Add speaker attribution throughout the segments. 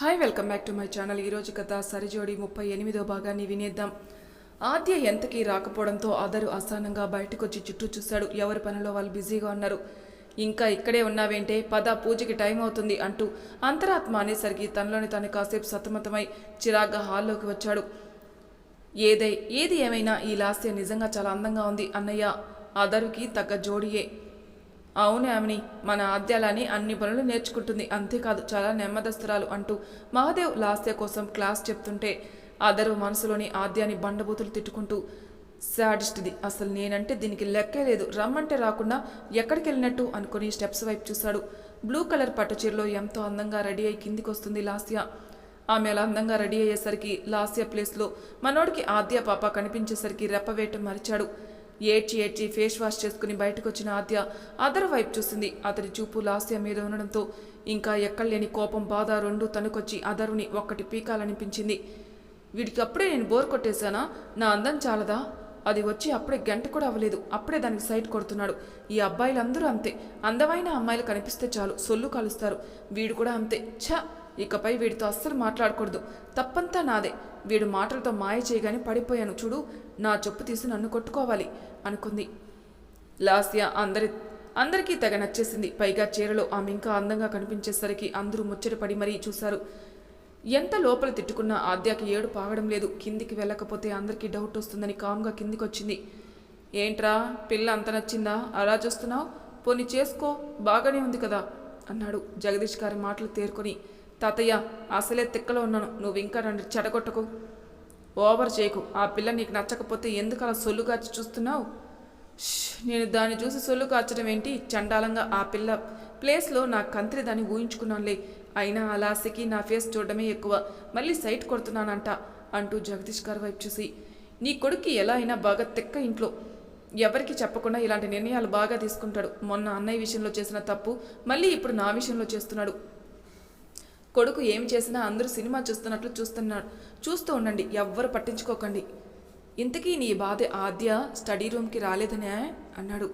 Speaker 1: Hi welcome back to my channel ఈరోజు కథ సరిజోడి ముప్పై ఎనిమిదో భాగాన్ని వినేద్దాం. ఆద్య ఎంతకీ రాకపోవడంతో అదరు అసహనంగా బయటకొచ్చి చుట్టూ చూశాడు. ఎవరి పనిలో వాళ్ళు బిజీగా ఉన్నారు? ఇంకా ఇక్కడే ఉన్నావేంటే? పద పూజకి టైం అవుతుంది అంటూ అంతరాత్మ అనేసరికి తనలోని తను కాసేపు సతమతమై చిరాగ్గా హాల్లోకి వచ్చాడు. ఏదై ఏది ఏమైనా ఈ లాస్య నిజంగా చాలా అందంగా ఉంది అన్నయ్య. అదరుకి తగ్గ జోడియే. అవును ఆమెని మన ఆద్యాలని అన్ని పనులు నేర్చుకుంటుంది. అంతేకాదు చాలా నెమ్మదస్తురాలు అంటూ మహాదేవ్ లాస్య కోసం క్లాస్ చెప్తుంటే అదరు మనసులోని ఆద్యాన్ని బండబూతులు తిట్టుకుంటూ శాడిస్ట్ది అసలు నేనంటే దీనికి లెక్కే లేదు. రమ్మంటే రాకుండా ఎక్కడికి వెళ్ళినట్టు అనుకుని స్టెప్స్ వైపు చూశాడు. బ్లూ కలర్ పట్టు చీరలో ఎంతో అందంగా రెడీ అయి కిందికొస్తుంది లాస్య. ఆమె అలా అందంగా రెడీ అయ్యేసరికి లాస్య ప్లేస్లో మనోడికి ఆద్య పాప కనిపించేసరికి రెప్పవేయటం మరిచాడు. ఏడ్చి ఏడ్చి ఫేస్ వాష్ చేసుకుని బయటకు వచ్చిన ఆద్య అదర్ వైపు చూసింది. అతడి చూపు లాస్య మీద ఉండడంతో ఇంకా ఎక్కడలేని కోపం బాధ రెండు తనుకొచ్చి అదరుని ఒక్కటి పీకాలనిపించింది. వీడికి అప్పుడే నేను బోర్ కొట్టేశానా? నా అందం చాలదా? అది వచ్చి అప్పుడే గంట కూడా అవ్వలేదు. అప్పుడే దానికి సైట్ కొడుతున్నాడు. ఈ అబ్బాయిలందరూ అంతే. అందమైన అమ్మాయిలు కనిపిస్తే చాలు. సొల్లు కలుస్తారు. వీడు కూడా అంతే. ఛ! ఇకపై వీడితో అస్సలు మాట్లాడకూడదు. తప్పంతా నాదే. వీడు మాటలతో మాయ చేయగానే పడిపోయాను. చూడు నా చెప్పు తీసి నన్ను కొట్టుకోవాలి అనుకుంది. లాస్య అందరి అందరికీ తెగ నచ్చేసింది. పైగా చీరలో ఆమె ఇంకా అందంగా కనిపించేసరికి అందరూ ముచ్చటపడి మరీ చూశారు. ఎంత లోపల తిట్టుకున్నా ఆద్యాకి ఏడు పాగడం లేదు. కిందికి వెళ్ళకపోతే అందరికీ డౌట్ వస్తుందని కామ్గా కిందికి వచ్చింది ఏంట్రా పిల్ల అంత నచ్చిందా? అలా చూస్తున్నావు పోని చేసుకో బాగానే ఉంది కదా అన్నాడు. జగదీష్ గారి మాటలు తేరుకొని తాతయ్య అసలే తిక్కలో ఉన్నాను. నువ్వు ఇంకా నన్ను చెడగొట్టకు. ఓవర్ చేయకు. ఆ పిల్ల నీకు నచ్చకపోతే ఎందుకు అలా సొల్లుగాచి చూస్తున్నావు? ష్, నేను దాన్ని చూసి సొల్లు కాచడం ఏంటి? చండాలంగా ఆ పిల్ల ప్లేస్లో నా కంత్రి దాన్ని ఊహించుకున్నానులే. అయినా ఆ నా ఫేస్ చూడడమే ఎక్కువ. మళ్ళీ సైట్ కొడుతున్నానంట అంటూ జగదీష్ గారి వైపు చూసి. నీ కొడుక్కి ఎలా అయినా బాగా తెక్క ఇంట్లో. ఎవరికి చెప్పకుండా ఇలాంటి నిర్ణయాలు బాగా తీసుకుంటాడు. మొన్న అన్నయ్య విషయంలో చేసిన తప్పు మళ్ళీ ఇప్పుడు నా విషయంలో చేస్తున్నాడు. కొడుకు ఏం చేసినా అందరూ సినిమా చూస్తున్నట్లు చూస్తున్నాడు చూస్తూ ఉండండి ఎవ్వరు పట్టించుకోకండి. ఇంతకీ నీ బాధ ఆద్య స్టడీ రూమ్కి రాలేదనే? అన్నాడు.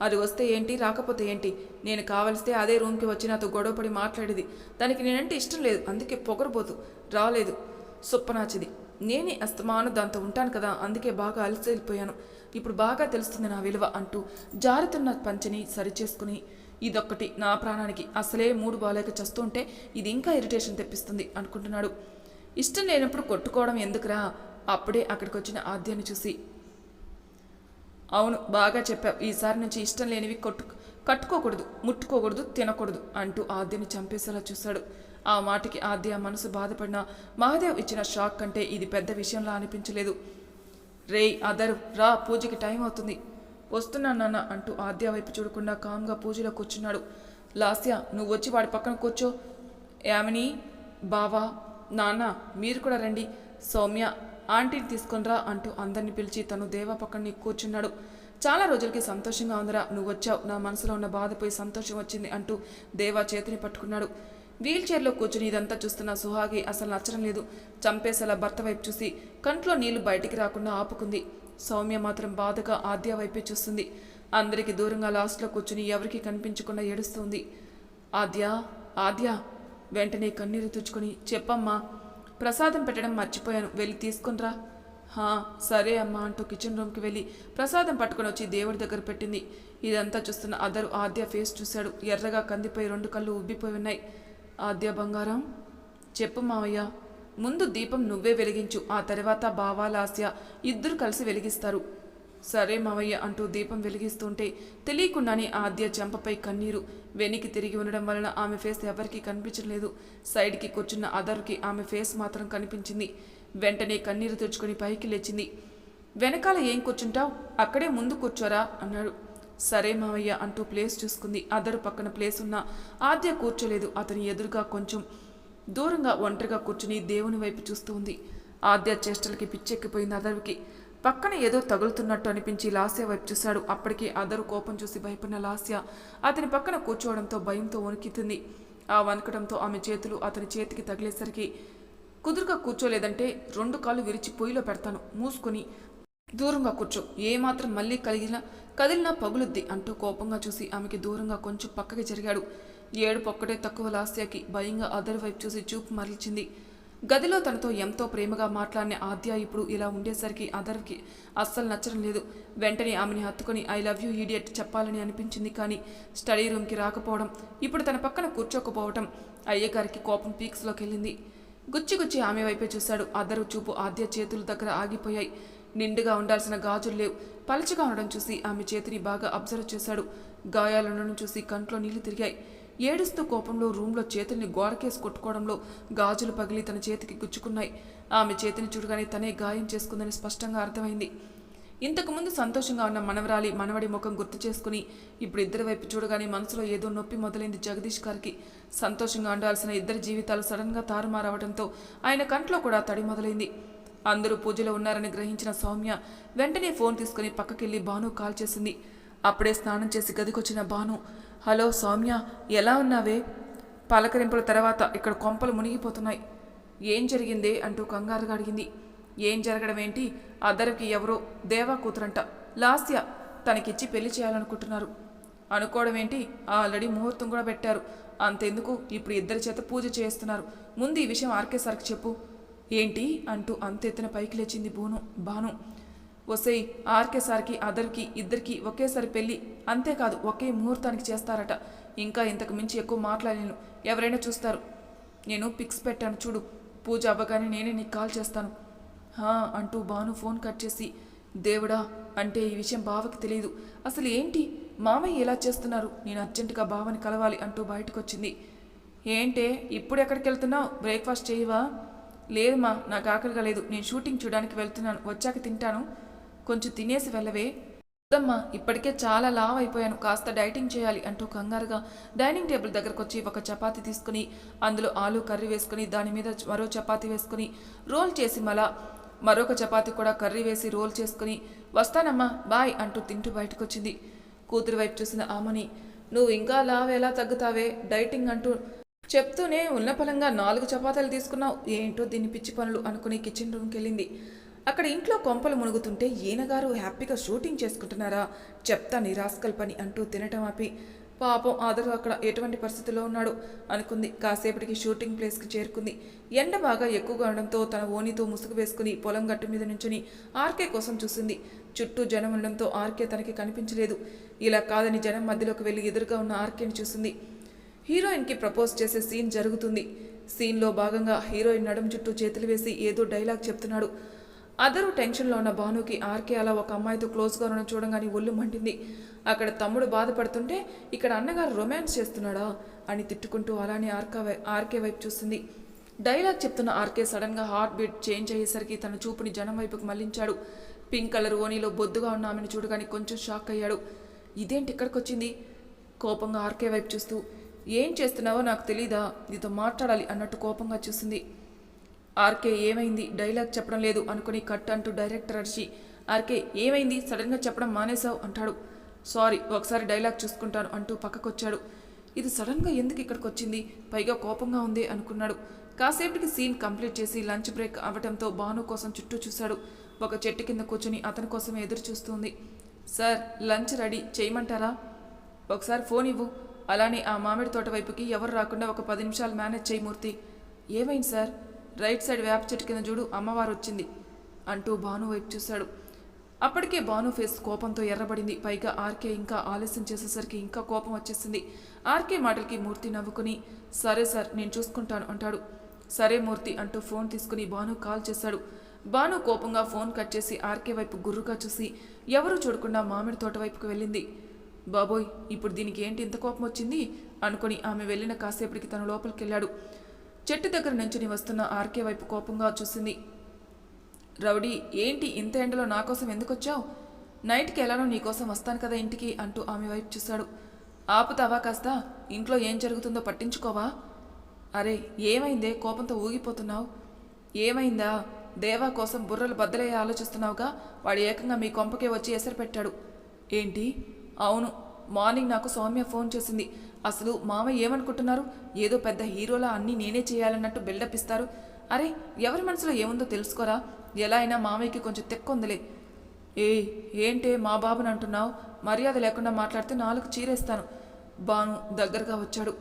Speaker 1: అది వస్తే ఏంటి రాకపోతే ఏంటి? నేను కావలిస్తే అదే రూమ్కి వచ్చి నాతో గొడవపడి మాట్లాడేది. దానికి నేనంటే ఇష్టం లేదు అందుకే పొగరబోతు రాలేదు. సుప్పనాచిది. నేనే అస్తమాను దాంతో ఉంటాను కదా అందుకే బాగా అలసిపోయాను. ఇప్పుడు బాగా తెలుస్తుంది నా విలువ అంటూ జారుతున్న పంచని సరిచేసుకుని ఇదొక్కటి నా ప్రాణానికి. అసలే మూడు బాలేక చేస్తుంటే ఇది ఇంకా ఇరిటేషన్ తెప్పిస్తుంది అనుకుంటున్నాడు. ఇష్టం లేనప్పుడు కొట్టుకోవడం ఎందుకురా? అప్పుడే అక్కడికి వచ్చిన ఆద్యాన్ని చూసి. అవును బాగా చెప్పావు. ఈసారి నుంచి ఇష్టం లేనివి కొట్టు కట్టుకోకూడదు ముట్టుకోకూడదు తినకూడదు అంటూ ఆద్యని చంపేసేలా చూశాడు. ఆ మాటకి ఆద్య మనసు బాధపడిన మహాదేవ్ ఇచ్చిన షాక్ కంటే ఇది పెద్ద విషయంలా అనిపించలేదు. రేయ్ అదరు రా పూజకి టైం అవుతుంది. వస్తున్నా నాన్న అంటూ ఆద్య వైపు చూడకుండా కామ్గా పూజలో కూర్చున్నాడు. లాస్య నువ్వు వచ్చి వాడి పక్కన కూర్చో. యామిని బావా నాన్న మీరు కూడా రండి. సౌమ్య ఆంటీని తీసుకొనిరా అంటూ అందరిని పిలిచి తను దేవా పక్కన కూర్చున్నాడు. చాలా రోజులకి సంతోషంగా ఉందిరా నువ్వు వచ్చావు. నా మనసులో ఉన్న బాధపోయి సంతోషం వచ్చింది అంటూ దేవా చేతిని పట్టుకున్నాడు. వీల్ చైర్లో కూర్చుని ఇదంతా చూస్తున్న సుహాగి అసలు నచ్చడం లేదు. చంపేసేలా భర్త వైపు చూసి కంట్లో నీళ్ళు బయటికి రాకుండా ఆపుకుంది. సౌమ్య మాత్రం బాధగా ఆద్య వైపే చూస్తుంది. అందరికి దూరంగా లాస్ట్లో కూర్చుని ఎవరికి కనిపించకుండా ఏడుస్తుంది. ఆద్య ఆద్య వెంటనే కన్నీరు తుచ్చుకొని చెప్పమ్మా ప్రసాదం పెట్టడం మర్చిపోయాను వెళ్ళి తీసుకునిరా హా సరే అమ్మా అంటూ కిచెన్ రూమ్కి వెళ్ళి ప్రసాదం పట్టుకొని వచ్చి దేవుడి దగ్గర పెట్టింది. ఇదంతా చూస్తున్న అదరు ఆద్య ఫేస్ చూశాడు. ఎర్రగా కందిపోయి రెండు కళ్ళు ఉబ్బిపోయి ఉన్నాయి. ఆద్య బంగారం. చెప్పు మావయ్య ముందు దీపం నువ్వే వెలిగించు ఆ తర్వాత భావాలాస్య ఇద్దరు కలిసి వెలిగిస్తారు. సరే మావయ్య అంటూ దీపం వెలిగిస్తుంటే తెలియకుండానే ఆద్య చెంపపై కన్నీరు వెనక్కి తిరిగి ఉండడం వలన ఆమె ఫేస్ ఎవరికీ కనిపించలేదు సైడ్కి కూర్చున్న అదర్కి ఆమె ఫేస్ మాత్రం కనిపించింది. వెంటనే కన్నీరు తుడుచుకొని పైకి లేచింది. వెనకాల ఏం కూర్చుంటావు? అక్కడే ముందు కూర్చోరా అన్నాడు. సరే మావయ్య అంటూ ప్లేస్ చూసుకుంది. అదరు పక్కన ప్లేస్ ఉన్న ఆద్య కూర్చోలేదు. అతని ఎదురుగా కొంచెం దూరంగా ఒంటరిగా కూర్చుని దేవుని వైపు చూస్తూ ఉంది. ఆద్య చేష్టలకి పిచ్చెక్కిపోయింది అదరుకి. పక్కన ఏదో తగులుతున్నట్టు అనిపించి లాస్య వైపు చూశాడు. అప్పటికే అదరు కోపం చూసి భయపడిన లాస్య అతని పక్కన కూర్చోవడంతో భయంతో వణికితుంది. ఆ వణకడంతో ఆమె చేతులు అతని చేతికి తగిలేసరికి కుదురుగా కూర్చోలేదంటే రెండు కాళ్ళు విరిచి పొయ్యిలో పెడతాను. మూసుకొని దూరంగా కూర్చో. ఏమాత్రం మళ్ళీ కలిగిన కదిలినా పగులుద్ది అంటూ కోపంగా చూసి ఆమెకి దూరంగా కొంచెం పక్కకి జరిగాడు. ఏడు ఒక్కటే తక్కువ లాస్యాకి భయంగా అదర్ వైపు చూసి చూపు మరల్చింది. గదిలో తనతో ఎంతో ప్రేమగా మాట్లాడిన ఆద్య ఇప్పుడు ఇలా ఉండేసరికి అదర్కి అస్సలు నచ్చడం లేదు. వెంటనే ఆమెని హత్తుకొని ఐ లవ్ యూ ఈడియట్ చెప్పాలని అనిపించింది కానీ స్టడీ రూమ్కి రాకపోవడం ఇప్పుడు తన పక్కన కూర్చోకపోవటం అయ్యగారికి కోపం పీక్స్లోకి వెళ్ళింది గుచ్చి గుచ్చి ఆమె వైపే చూశాడు. అదరు చూపు ఆద్య చేతుల దగ్గర ఆగిపోయాయి. నిండుగా ఉండాల్సిన గాజులు లేవు. పలచగా ఉండడం చూసి ఆమె చేతిని బాగా అబ్జర్వ్ చేశాడు. గాయాలుండడం చూసి కంట్లో నీళ్ళు తిరిగాయి. ఏడుస్తూ కోపంలో రూమ్లో చేతుల్ని గోడకేసి కొట్టుకోవడంలో గాజులు పగిలి తన చేతికి గుచ్చుకున్నాయి. ఆమె చేతిని చూడగానే తనే గాయం చేసుకుందని స్పష్టంగా అర్థమైంది. ఇంతకుముందు సంతోషంగా ఉన్న మనవరాలి మనవడి ముఖం గుర్తు చేసుకుని ఇప్పుడు ఇద్దరి వైపు చూడగానే మనసులో ఏదో నొప్పి మొదలైంది జగదీష్ గారికి. సంతోషంగా ఉండాల్సిన ఇద్దరి జీవితాలు సడన్గా తారుమారవడంతో ఆయన కంట్లో కూడా తడి మొదలైంది. అందరూ పూజలో ఉన్నారని గ్రహించిన సౌమ్య వెంటనే ఫోన్ తీసుకుని పక్కకెళ్ళి భాను కాల్ చేసింది. అప్పుడే స్నానం చేసి గదికొచ్చిన భాను హలో సౌమ్య ఎలా ఉన్నావే? పలకరింపుల తర్వాత ఇక్కడ కొంపలు మునిగిపోతున్నాయి. ఏం జరిగిందే? అంటూ కంగారుగా అడిగింది. ఏం జరగడం ఏంటి? అద్దరికి ఎవరో దేవా కూతురంట. లాస్య తనకిచ్చి పెళ్ళి చేయాలనుకుంటున్నారు. అనుకోవడం ఏంటి? ఆల్రెడీ ముహూర్తం కూడా పెట్టారు. అంతెందుకు? ఇప్పుడు ఇద్దరి చేత పూజ చేస్తున్నారు ముందు ఈ విషయం ఆర్కే సార్కి చెప్పు. ఏంటి అంటూ అంతెత్తున పైకి లేచింది బూను బాను ఒసేయ్ ఆర్కే సార్కి అదర్కి ఇద్దరికి ఒకేసారి పెళ్ళి అంతేకాదు ఒకే ముహూర్తానికి చేస్తారట. ఇంకా ఇంతకు మించి ఎక్కువ మాట్లాడలేను. ఎవరైనా చూస్తారు. నేను పిక్స్ పెట్టాను చూడు. పూజ అవ్వగానే నేనే నీకు కాల్ చేస్తాను. హా అంటూ బాను ఫోన్ కట్ చేసి దేవుడా అంటే ఈ విషయం బావకి తెలియదు. అసలు ఏంటి? మామయ్య ఎలా చేస్తున్నారు? నేను అర్జెంటుగా బావని కలవాలి అంటూ బయటకు వచ్చింది ఏంటే ఇప్పుడు ఎక్కడికి వెళ్తున్నావు బ్రేక్ఫాస్ట్ చేయవా? లేదమ్మా నాకు ఆకలిగా లేదు. నేను షూటింగ్ చూడడానికి వెళ్తున్నాను. వచ్చాక తింటాను. కొంచెం తినేసి వెళ్ళవే. వద్దమ్మా ఇప్పటికే చాలా లావ్ అయిపోయాను. కాస్త డైటింగ్ చేయాలి అంటూ కంగారుగా డైనింగ్ టేబుల్ దగ్గరకు వచ్చి ఒక చపాతీ తీసుకుని అందులో ఆలు కర్రీ వేసుకుని దాని మీద మరో చపాతీ వేసుకుని రోల్ చేసి మళ్ళా మరొక చపాతీ కూడా కర్రీ వేసి రోల్ చేసుకుని వస్తానమ్మా బాయ్ అంటూ తింటూ బయటకు వచ్చింది కూతురు వైపు చూసిన ఆమని నువ్వు ఇంకా లావ్ ఎలా తగ్గుతావే? డైటింగ్ అంటూ చెప్తూనే ఉన్న నాలుగు చపాతీలు తీసుకున్నావు. ఏంటో దీన్ని పిచ్చి పనులు అనుకుని కిచెన్ రూమ్కి వెళ్ళింది. అక్కడ ఇంట్లో కొంపలు మునుగుతుంటే ఈయనగారు హ్యాపీగా షూటింగ్ చేసుకుంటున్నారా? చెప్తా నిరాస్కల్ పని అంటూ తినటం ఆపి పాపం ఆదరు అక్కడ ఎటువంటి పరిస్థితిలో ఉన్నాడు అనుకుంది. కాసేపటికి షూటింగ్ ప్లేస్కి చేరుకుంది. ఎండ బాగా ఎక్కువగా ఉండడంతో తన ఓనితో ముసుగు వేసుకుని పొలం గట్టు మీద నుంచుని ఆర్కే కోసం చూసింది. చుట్టూ జనం ఉండడంతో ఆర్కే తనకి కనిపించలేదు. ఇలా కాదని జనం మధ్యలోకి వెళ్ళి ఎదురుగా ఉన్న ఆర్కేని చూసింది. హీరోయిన్కి ప్రపోజ్ చేసే సీన్ జరుగుతుంది. సీన్లో భాగంగా హీరోయిన్ నడుం చుట్టూ చేతులు వేసి ఏదో డైలాగ్ చెప్తున్నాడు. అదరు టెన్షన్లో ఉన్న భానుకి ఆర్కే అలా ఒక అమ్మాయితో క్లోజ్గా ఉండడం చూడంగానే ఒళ్ళు మంటింది అక్కడ తమ్ముడు బాధపడుతుంటే ఇక్కడ అన్నగారు రొమాన్స్ చేస్తున్నాడా అని తిట్టుకుంటూ అలానే ఆర్కా వై ఆర్కే వైపు చూస్తుంది. డైలాగ్ చెప్తున్న ఆర్కే సడన్గా హార్ట్ బీట్ చేంజ్ అయ్యేసరికి తన చూపుని జనం వైపుకు మళ్ళించాడు పింక్ కలర్ ఓనీలో బొద్దుగా ఉన్న ఆమెను చూడగానే కొంచెం షాక్ అయ్యాడు. ఇదేంటి ఇక్కడికి వచ్చింది కోపంగా ఆర్కే వైపు చూస్తూ ఏం చేస్తున్నావో నాకు తెలీదా? నీతో మాట్లాడాలి అన్నట్టు కోపంగా చూసింది. ఆర్కే ఏమైంది? డైలాగ్ చెప్పడం లేదు అనుకుని కట్ అంటూ డైరెక్టర్ అరిచి ఆర్కే ఏమైంది? సడన్గా చెప్పడం మానేశావు అంటాడు. సారీ ఒకసారి డైలాగ్ చూసుకుంటాను అంటూ పక్కకొచ్చాడు. ఇది సడన్గా ఎందుకు ఇక్కడికి వచ్చింది పైగా కోపంగా ఉంది అనుకున్నాడు. కాసేపటికి సీన్ కంప్లీట్ చేసి లంచ్ బ్రేక్ అవ్వటంతో భాను కోసం చుట్టూ చూశాడు. ఒక చెట్టు కింద కూర్చుని అతని కోసం ఎదురు చూస్తుంది సార్ లంచ్ రెడీ చేయమంటారా? ఒకసారి ఫోన్ ఇవ్వు. అలానే ఆ మామిడి తోట వైపుకి ఎవరు రాకుండా ఒక పది నిమిషాలు మేనేజ్ చేయి మూర్తి. ఏమైంది సార్? రైట్ సైడ్ వేప చెట్టు కింద చూడు అమ్మవారు వచ్చింది. అంటూ భాను వైపు చూశాడు. అప్పటికే భాను ఫేస్ కోపంతో ఎర్రబడింది. పైగా ఆర్కే ఇంకా ఆలస్యం చేసేసరికి ఇంకా కోపం వచ్చేసింది. ఆర్కే మాటలకి మూర్తి నవ్వుకుని సరే సార్ నేను చూసుకుంటాను అంటాడు. సరే మూర్తి అంటూ ఫోన్ తీసుకుని భాను కాల్ చేశాడు. భాను కోపంగా ఫోన్ కట్ చేసి ఆర్కే వైపు గుర్రుగా చూసి ఎవరూ చూడకుండా మామిడి తోట వైపుకు వెళ్ళింది. బాబోయ్ ఇప్పుడు దీనికి ఏంటి ఇంత కోపం వచ్చింది? అనుకుని ఆమె వెళ్ళిన కాసేపటికి తన లోపలికి వెళ్ళాడు చెట్టు దగ్గర నుంచుని వస్తున్న ఆర్కే వైపు కోపంగా చూసింది. రౌడీ ఏంటి ఇంత ఎండలో నా కోసం ఎందుకు వచ్చావు నైట్కి ఎలానో నీకోసం వస్తాను కదా ఇంటికి అంటూ ఆమె వైపు చూశాడు. ఆపుతావా కాస్త? ఇంట్లో ఏం జరుగుతుందో పట్టించుకోవా? అరే ఏమైందే? కోపంతో ఊగిపోతున్నావు. ఏమైందా? దేవా కోసం బుర్రలు బద్దలయ్యే ఆలోచిస్తున్నావుగా? వాడు ఏకంగా మీ కొంపకే వచ్చి ఎసరు పెట్టాడు. ఏంటి? అవును మార్నింగ్ నాకు సౌమ్య ఫోన్ చేసింది. అసలు మామ ఏమనుకుంటున్నారు? ఏదో పెద్ద హీరోలా అన్నీ నేనే చేయాలన్నట్టు బిల్డప్ ఇస్తారు. అరే ఎవరి మనసులో ఏముందో తెలుసుకోరా? ఎలా అయినా మామయ్యకి కొంచెం తెక్కుందిలే. ఏ ఏంటే మా బాబుని అంటున్నావు? మర్యాద లేకుండా మాట్లాడితే నాలుగు చీరేస్తాను. బాను దగ్గరగా వచ్చాడు.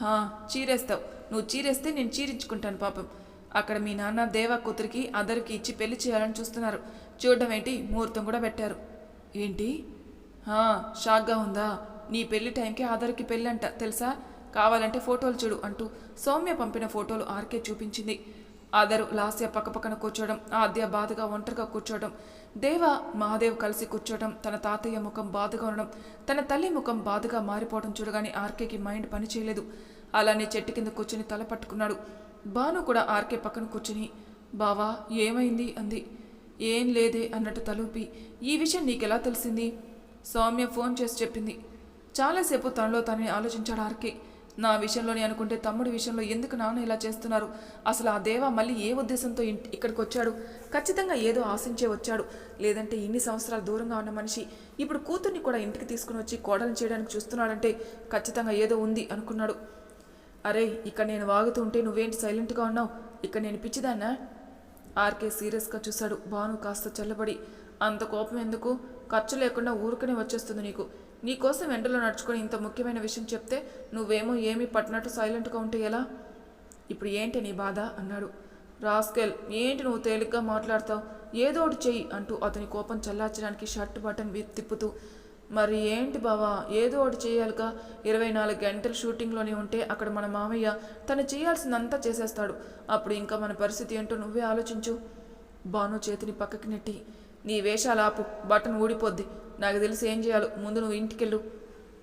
Speaker 1: హా చీరేస్తావు. నువ్వు చీరేస్తే నేను చీరించుకుంటాను పాపం. అక్కడ మీ నాన్న దేవా కూతురికి అందరికి ఇచ్చి పెళ్ళి చేయాలని చూస్తున్నారు. చూడడం ఏంటి? ముహూర్తం కూడా పెట్టారు. ఏంటి? షాక్గా ఉందా? నీ పెళ్ళి టైంకి ఆధార్కి పెళ్ళంట తెలుసా? కావాలంటే ఫోటోలు చూడు అంటూ సౌమ్య పంపిన ఫోటోలు ఆర్కే చూపించింది. ఆదరు లాస్య పక్కపక్కన కూర్చోవడం ఆద్య బాధగా ఒంటరిగా కూర్చోవడం దేవ మహాదేవ్ కలిసి కూర్చోవడం తన తాతయ్య ముఖం బాధగా ఉండడం తన తల్లి ముఖం బాధగా మారిపోవడం చూడగానే ఆర్కేకి మైండ్ పని చేయలేదు. అలానే చెట్టు కింద కూర్చుని తల పట్టుకున్నాడు. బాను కూడా ఆర్కే పక్కన కూర్చుని బావా ఏమైంది? అంది. ఏం లేదే అన్నట్టు తలూపి ఈ విషయం నీకెలా తెలిసింది? సౌమ్య ఫోన్ చేసి చెప్పింది. చాలాసేపు తనలో తనని ఆలోచించాడు ఆర్కే. నా విషయంలోనే అనుకుంటే తమ్ముడి విషయంలో ఎందుకు నాన్న ఇలా చేస్తున్నారు? అసలు ఆ దేవ మళ్ళీ ఏ ఉద్దేశంతో ఇక్కడికి వచ్చాడు ఖచ్చితంగా ఏదో ఆశించే వచ్చాడు. లేదంటే ఇన్ని సంవత్సరాలు దూరంగా ఉన్న మనిషి ఇప్పుడు కూతుర్ని కూడా ఇంటికి తీసుకుని వచ్చి కోడలు చేయడానికి చూస్తున్నాడంటే ఖచ్చితంగా ఏదో ఉంది అనుకున్నాడు. అరే ఇక్కడ నేను వాగుతూ ఉంటే నువ్వేంటి సైలెంట్గా ఉన్నావు? ఇక్కడ నేను పిచ్చిదాన్నా? ఆర్కే సీరియస్గా చూశాడు. భాను కాస్త చల్లబడి. అంత కోపం ఎందుకు? ఖర్చు లేకుండా ఊరుకునే వచ్చేస్తుంది నీకు. నీకోసం ఎండలో నడుచుకొని ఇంత ముఖ్యమైన విషయం చెప్తే నువ్వేమో ఏమీ పట్టినట్టు సైలెంట్గా ఉంటే ఎలా? ఇప్పుడు ఏంటి నీ బాధ? అన్నాడు. రాస్కెల్ ఏంటి నువ్వు తేలిగ్గా మాట్లాడతావు? ఏదో ఒకటి చెయ్యి అంటూ అతని కోపం చల్లార్చడానికి షర్ట్ బటన్ తిప్పుతూ మరి ఏంటి బావా? ఏదో ఒకటి చేయాలిగా ఇరవై నాలుగు గంటలు షూటింగ్లోనే ఉంటే అక్కడ మన మామయ్య తను చేయాల్సిందంతా చేసేస్తాడు. అప్పుడు ఇంకా మన పరిస్థితి ఏంటో నువ్వే ఆలోచించు. బాను చేతిని పక్కకి నెట్టి నీ వేషాలు ఆపు బటన్ ఊడిపోద్ది. నాకు తెలిసి ఏం చేయాలో? ముందు నువ్వు ఇంటికెళ్ళు.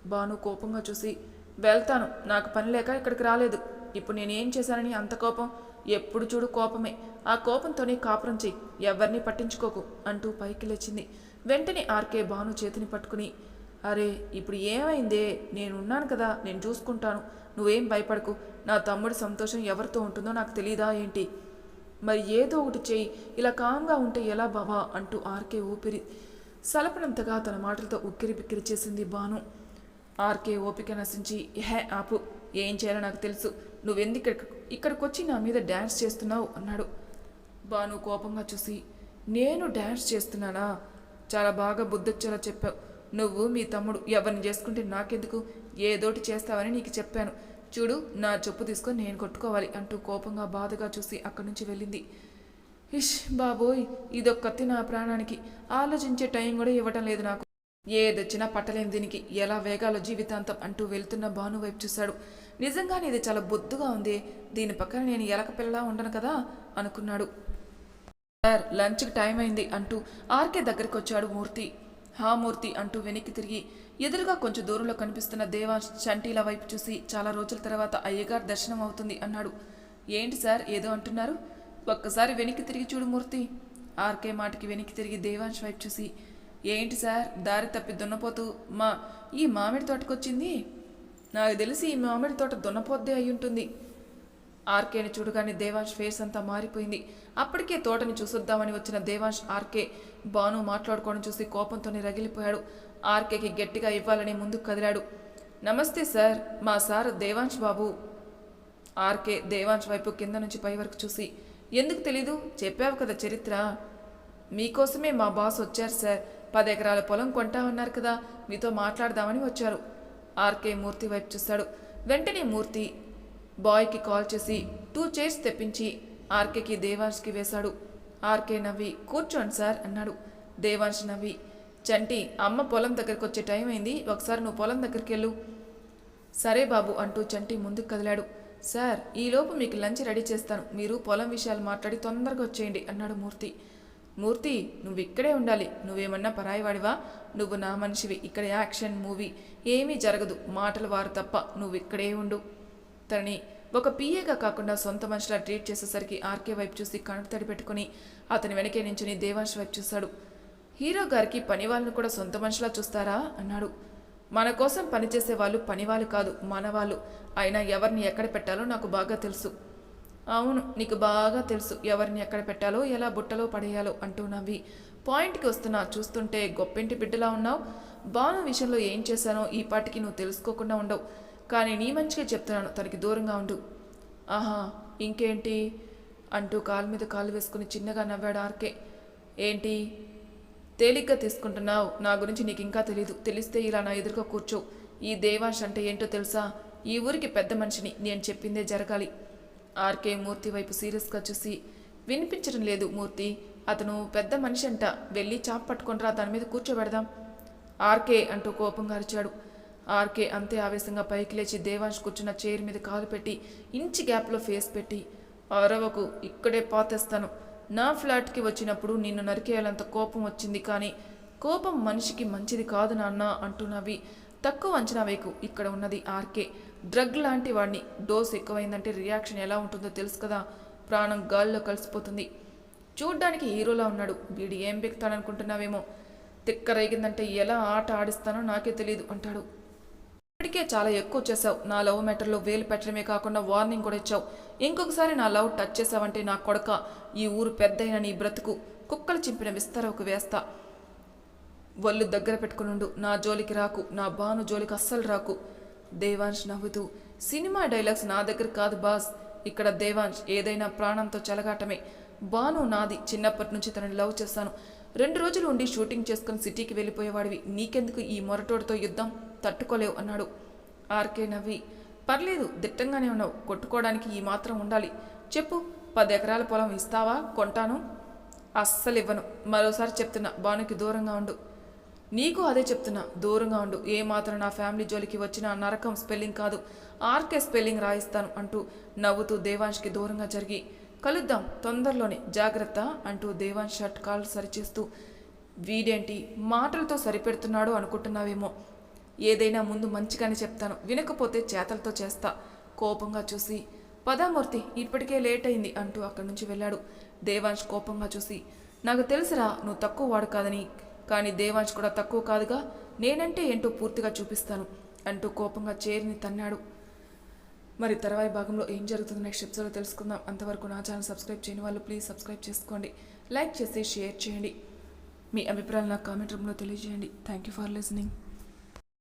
Speaker 1: బాను కోపంగా చూసి వెళ్తాను. నాకు పని లేక ఇక్కడికి రాలేదు. ఇప్పుడు నేనేం చేశానని అంత కోపం? ఎప్పుడు చూడు కోపమే. ఆ కోపంతోనే కాపురం చెయ్యి. ఎవరిని పట్టించుకోకు అంటూ పైకి లేచింది. వెంటనే ఆర్కే బాను చేతిని పట్టుకుని అరే ఇప్పుడు ఏమైందే? నేనున్నాను కదా నేను చూసుకుంటాను. నువ్వేం భయపడకు. నా తమ్ముడి సంతోషం ఎవరితో ఉంటుందో నాకు తెలియదా ఏంటి? మరి ఏదో ఒకటి చేయి. ఇలా కామ్గా ఉంటే ఎలా బావా? అంటూ ఆర్కే ఊపిరి సలపనంతగా తన మాటలతో ఉక్కిరి బిక్కిరి చేసింది బాను ఆర్కే ఓపిక నశించి హే ఆపు ఏం చేయాలో నాకు తెలుసు. నువ్వెందుకు ఇక్కడ ఇక్కడికి వచ్చి నా మీద డ్యాన్స్ చేస్తున్నావు? అన్నాడు. బాను కోపంగా చూసి నేను డ్యాన్స్ చేస్తున్నానా? చాలా బాగా బుద్ధొచ్చేలా చెప్పావు. నువ్వు మీ తమ్ముడు ఎవరిని చేసుకుంటే నాకెందుకు? ఏదోటి చేస్తావని నీకు చెప్పాను. చూడు నా చెప్పు తీసుకొని నేను కొట్టుకోవాలి అంటూ కోపంగా బాధగా చూసి అక్కడి నుంచి వెళ్ళింది. ఇష్ బాబోయ్ ఇదొక్కతి నా ప్రాణానికి. ఆలోచించే టైం కూడా ఇవ్వటం లేదు నాకు. ఏదొచ్చినా పట్టలేని దీనికి. ఎలా వేగాలో జీవితాంతం అంటూ వెళ్తున్న భాను వైపు చూశాడు. నిజంగానే ఇది చాలా బొద్దుగా ఉంది. దీని పక్కన నేను ఎలక పిల్లలా ఉండను కదా? అనుకున్నాడు. సార్ లంచ్కి టైం అయింది అంటూ ఆర్కే దగ్గరికి వచ్చాడు మూర్తి. హా మూర్తి అంటూ వెనక్కి తిరిగి ఎదురుగా కొంచెం దూరంలో కనిపిస్తున్న దేవా చంటీల వైపు చూసి చాలా రోజుల తర్వాత అయ్యగారు దర్శనం అవుతుంది అన్నాడు. ఏంటి సార్ ఏదో అంటున్నారు? ఒక్కసారి వెనక్కి తిరిగి చూడు మూర్తి. ఆర్కే మాటకి వెనక్కి తిరిగి దేవాంశ్ వైపు చూసి ఏంటి సార్ దారి తప్పి దున్నపోతూ మా ఈ మామిడి తోటకొచ్చింది? నాకు తెలిసి ఈ మామిడి తోట దున్నపోద్దే అయి ఉంటుంది ఆర్కేని చూడగానే దేవాంష్ ఫేస్ అంతా మారిపోయింది. అప్పటికే తోటని చూసొద్దామని వచ్చిన దేవాంష్ ఆర్కే బాను మాట్లాడుకోవడం చూసి కోపంతోనే రగిలిపోయాడు. ఆర్కేకి గట్టిగా ఇవ్వాలని ముందుకు కదిలాడు. నమస్తే సార్ మా సార్ దేవాంష్ బాబు. ఆర్కే దేవాంష్ వైపు కింద నుంచి పై వరకు చూసి ఎందుకు తెలీదు? చెప్పావు కదా చరిత్ర. మీకోసమే మా బాస్ వచ్చారు సార్. పది ఎకరాల పొలం కొంటా ఉన్నారు కదా మీతో మాట్లాడదామని వచ్చారు. ఆర్కే మూర్తి వైపు చూశాడు. వెంటనే మూర్తి బాయ్కి కాల్ చేసి టూ చైర్స్ తెప్పించి ఆర్కేకి దేవాంష్కి వేశాడు. ఆర్కే నవ్వి కూర్చోండి సార్ అన్నాడు. దేవాంశ్ నవ్వి చంటి అమ్మ పొలం దగ్గరికి వచ్చే టైం అయింది. ఒకసారి నువ్వు పొలం దగ్గరికి వెళ్ళు సరే బాబు అంటూ చంటి ముందుకు కదిలాడు. సార్ ఈలోపు మీకు లంచ్ రెడీ చేస్తాను. మీరు పొలం విషయాలు మాట్లాడి తొందరగా వచ్చేయండి అన్నాడు మూర్తి. మూర్తి నువ్వు ఇక్కడే ఉండాలి. నువ్వేమన్నా పరాయివాడివా? నువ్వు నా మనిషివి. ఇక్కడ యాక్షన్ మూవీ ఏమీ జరగదు. మాటలు వారు తప్ప నువ్వు ఇక్కడే ఉండు. తనని. ఒక పిఏగా కాకుండా సొంత మనిషిలా ట్రీట్ చేసేసరికి ఆర్కే వైపు చూసి కణుకు తడి పెట్టుకుని అతని వెనకే నించుని దేవాంశ్ వైపు చూశాడు. హీరో గారికి పని వాళ్ళను కూడా సొంత మనిషిలా చూస్తారా? అన్నాడు. మన కోసం పనిచేసే వాళ్ళు పనివాళ్ళు కాదు మనవాళ్ళు. అయినా ఎవరిని ఎక్కడ పెట్టాలో నాకు బాగా తెలుసు. అవును నీకు బాగా తెలుసు ఎవరిని ఎక్కడ పెట్టాలో ఎలా బుట్టలో పడేయాలో అంటూ నవ్వి. పాయింట్కి వస్తున్నా చూస్తుంటే గొప్పింటి బిడ్డలా ఉన్నావు. బాను విషయంలో ఏం చేశానో ఈ పాటికి నువ్వు తెలుసుకోకుండా ఉండవు. కానీ నీ మంచిగా చెప్తున్నాను తనకి దూరంగా ఉండు. ఆహా ఇంకేంటి? అంటూ కాలు మీద కాలు వేసుకుని చిన్నగా నవ్వాడు ఆర్కే. ఏంటి? తేలిగ్గా తీసుకుంటున్నావు. నా గురించి నీకు ఇంకా తెలీదు. తెలిస్తే ఇలా నా ఎదురుగా కూర్చో. ఈ దేవాంశ్ అంటే ఏంటో తెలుసా? ఈ ఊరికి పెద్ద మనిషిని నేను చెప్పిందే జరగాలి. ఆర్కే మూర్తి వైపు సీరియస్గా చూసి వినిపించడం లేదు మూర్తి. అతను పెద్ద మనిషి అంట. వెళ్ళి చాప పట్టుకుంటారా దాని మీద కూర్చోబెడదాం. ఆర్కే అంటూ కోపంగా అరిచాడు. ఆర్కే అంతే ఆవేశంగా పైకి లేచి దేవాంశ్ కూర్చున్న చైర్ మీద కాలు పెట్టి ఇంచి గ్యాప్లో ఫేస్ పెట్టి అరవకు ఇక్కడే పాతేస్తాను. నా ఫ్లాట్కి వచ్చినప్పుడు నిన్ను నరికేయాలంత కోపం వచ్చింది కానీ కోపం మనిషికి మంచిది కాదు నాన్న అంటున్నవి. తక్కువ అంచనా వేకు ఇక్కడ ఉన్నది ఆర్కే. డ్రగ్ లాంటి వాడిని డోస్ ఎక్కువైందంటే రియాక్షన్ ఎలా ఉంటుందో తెలుసు కదా. ప్రాణం గాల్లో కలిసిపోతుంది. చూడ్డానికి హీరోలా ఉన్నాడు. వీడు ఏం బెక్తాడనుకుంటున్నావేమో. తిక్కరేగిందంటే ఎలా ఆట ఆడిస్తానో నాకే తెలియదు అంటాడు. ఇప్పటికే చాలా ఎక్కువ చేసావు నా లవ్ మ్యాటర్లో వేలు పెట్టడమే కాకుండా వార్నింగ్ కూడా ఇచ్చావు. ఇంకొకసారి నా లవ్ టచ్ చేసావంటే నా కొడక. ఈ ఊరు పెద్దయిన నీ బ్రతుకు. కుక్కలు చింపిన విస్తరకు వేస్తా. ఒళ్ళు దగ్గర పెట్టుకునుండు నా జోలికి రాకు. నా బాను జోలికి అస్సలు రాకు. దేవాంశ్ నవ్వుతూ సినిమా డైలాగ్స్ నా దగ్గర కాదు బాస్. ఇక్కడ దేవాంశ్ ఏదైనా ప్రాణంతో చెలగాటమే. బాను నాది. చిన్నప్పటి నుంచి తనని లవ్ చేస్తాను రెండు రోజులు ఉండి షూటింగ్ చేసుకుని సిటీకి వెళ్ళిపోయేవాడివి. నీకెందుకు ఈ మొరటోడితో యుద్ధం? తట్టుకోలేవు అన్నాడు. ఆర్కే నవ్వి పర్లేదు దిట్టంగానే ఉన్నావు కొట్టుకోవడానికి ఈ మాత్రం ఉండాలి. చెప్పు పది ఎకరాల పొలం ఇస్తావా కొంటాను? అస్సలు ఇవ్వను మరోసారి చెప్తున్నా బానుకి దూరంగా ఉండు. నీకు అదే చెప్తున్నా దూరంగా ఉండు. ఏ మాత్రం నా ఫ్యామిలీ జోలికి వచ్చిన నరకం స్పెల్లింగ్ కాదు. ఆర్కే స్పెల్లింగ్ రాయిస్తాను అంటూ నవ్వుతూ దేవాంష్కి దూరంగా జరిగి కలుద్దాం తొందరలోనే జాగ్రత్త అంటూ దేవాంశ్ షర్ట్ కాళ్ళు సరిచేస్తూ వీడేంటి మాటలతో సరిపెడుతున్నాడు అనుకుంటున్నావేమో. ఏదైనా ముందు మంచిగానే చెప్తాను. వినకపోతే చేతలతో చేస్తా. కోపంగా చూసి పదామూర్తి ఇప్పటికే లేట్ అయింది అంటూ అక్కడి నుంచి వెళ్ళాడు. దేవాంశ్ కోపంగా చూసి నాకు తెలుసురా నువ్వు తక్కువ వాడు కాదని. కానీ దేవాంశ్ కూడా తక్కువ కాదుగా నేనంటే ఏంటో పూర్తిగా చూపిస్తాను అంటూ కోపంగా చేరిని తన్నాడు. మరి తర్వాయి భాగంలో ఏం జరుగుతుంది నెక్స్ట్ ఎపిసోడ్లో తెలుసుకుందాం. అంతవరకు నా ఛానల్ సబ్స్క్రైబ్ చేయని వాళ్ళు ప్లీజ్ సబ్స్క్రైబ్ చేసుకోండి. లైక్ చేసి షేర్ చేయండి. మీ అభిప్రాయాలు నాకు కామెంట్ రూమ్లో తెలియజేయండి. Thank you for listening